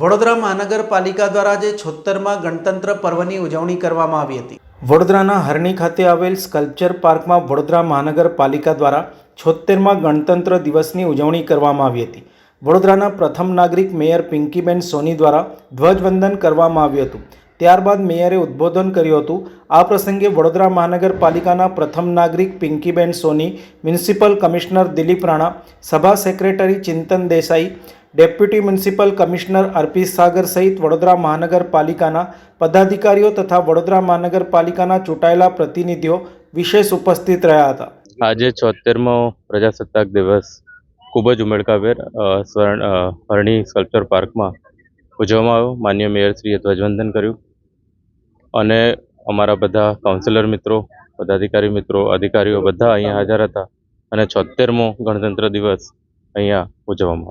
વડોદરા મહાનગરપાલિકા દ્વારા આજે છોતરમાં ગણતંત્ર પર્વની ઉજવણી કરવામાં આવી હતી. વડોદરાના હરણી ખાતે આવેલ સ્કલ્પચર પાર્કમાં વડોદરા મહાનગરપાલિકા દ્વારા છોતેરમાં ગણતંત્ર દિવસની ઉજવણી કરવામાં આવી હતી. વડોદરાના પ્રથમ નાગરિક મેયર પિંકીબેન સોની દ્વારા ધ્વજવંદન કરવામાં આવ્યું હતું. ત્યારબાદ મેયરે ઉદ્બોધન કર્યું હતું. આ પ્રસંગે વડોદરા મહાનગરપાલિકાના પ્રથમ નાગરિક પિંકીબેન સોની, મ્યુનિસિપલ કમિશનર દિલીપ રાણા, સભા secretary Chintan Desai deputy municipal commissioner Arpit Sagar સહિત વડોદરા મહાનગરપાલિકાના પદાધિકારીઓ તથા વડોદરા મહાનગરપાલિકાના ચૂંટાયેલા પ્રતિનિધિઓ વિશેષ ઉપસ્થિત રહ્યા હતા. આજે છોતેરમો પ્રજાસત્તાક દિવસ ખૂબ જ ઉમળકાભેર સ્વર્ણ હરણી સ્કલ્પચર પાર્કમાં ઉજવવામાં આવ્યો. માન્ય મેયરશ્રીએ ધ્વજવંદન કર્યું અને અમારા બધા કાઉન્સિલર મિત્રો, પદાધિકારી મિત્રો, અધિકારીઓ બધા અહીંયા હાજર હતા અને છોતેરમો ગણતંત્ર દિવસ અહીંયા ઉજવવામાં આવ્યો.